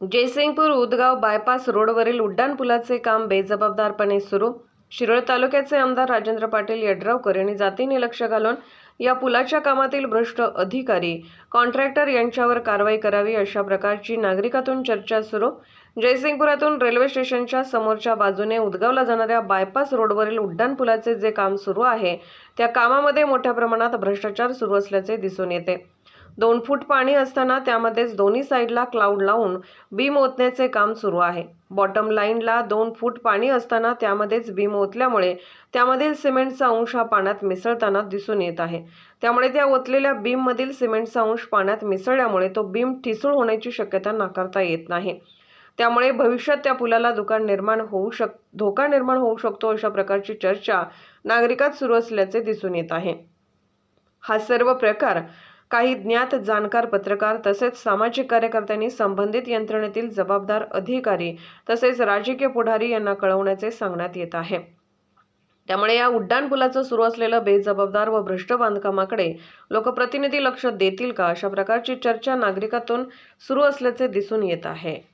Jaysingpur Udgaon bypass रोडवरील उड्डाणपुलाचे काम बेजबाबदारपणे सुरू. शिरोळ तालुक्याचे आमदार राजेंद्र पाटील यड्रावकर यांनी जातीने लक्ष घालून या पुलाच्या कामातील भ्रष्ट अधिकारी कॉन्ट्रॅक्टर यांच्यावर कारवाई करावी अशा प्रकारची नागरिकातून चर्चा सुरू. जयसिंगपुरातून रेल्वे स्टेशनच्या समोरच्या बाजूने उदगावला जाणाऱ्या बायपास रोडवरील उड्डाणपुलाचे जे काम सुरू आहे त्या कामामध्ये मोठ्या प्रमाणात भ्रष्टाचार सुरू असल्याचे दिसून येते. दोन फूट पाणी असताना त्यामध्येच दोन्ही साईडला क्लाउड लावून बीम ओतण्याचे काम सुरू आहे. बॉटम लाईनला दोन फूट पाणी असताना त्यामध्येच बीम ओतल्यामुळे त्यामधील सिमेंटचा अंश हा पाण्यात मिसळताना दिसून येत आहे. त्यामुळे त्या ओतलेल्या बीममधील सिमेंटचा अंश पाण्यात मिसळल्यामुळे तो बीम ठिसूळ होण्याची शक्यता नाकारता येत नाही. त्यामुळे भविष्यात त्या पुलाला दुकान निर्माण होऊ शक धोका निर्माण होऊ शकतो अशा प्रकारची चर्चा नागरिकात सुरू असल्याचे दिसून येत आहे. हा सर्व प्रकार काही ज्ञात जाणकार पत्रकार तसेच सामाजिक कार्यकर्त्यांनी संबंधित यंत्रणेतील जबाबदार अधिकारी तसेच राजकीय पुढारी यांना कळवण्याचे सांगण्यात येत आहे. त्यामुळे या उड्डाणपुलाचं सुरू असलेलं बेजबाबदार व भ्रष्ट बांधकामाकडे लोकप्रतिनिधी लक्ष देतील का? अशा प्रकारची चर्चा नागरिकातून सुरू असल्याचे दिसून येत आहे.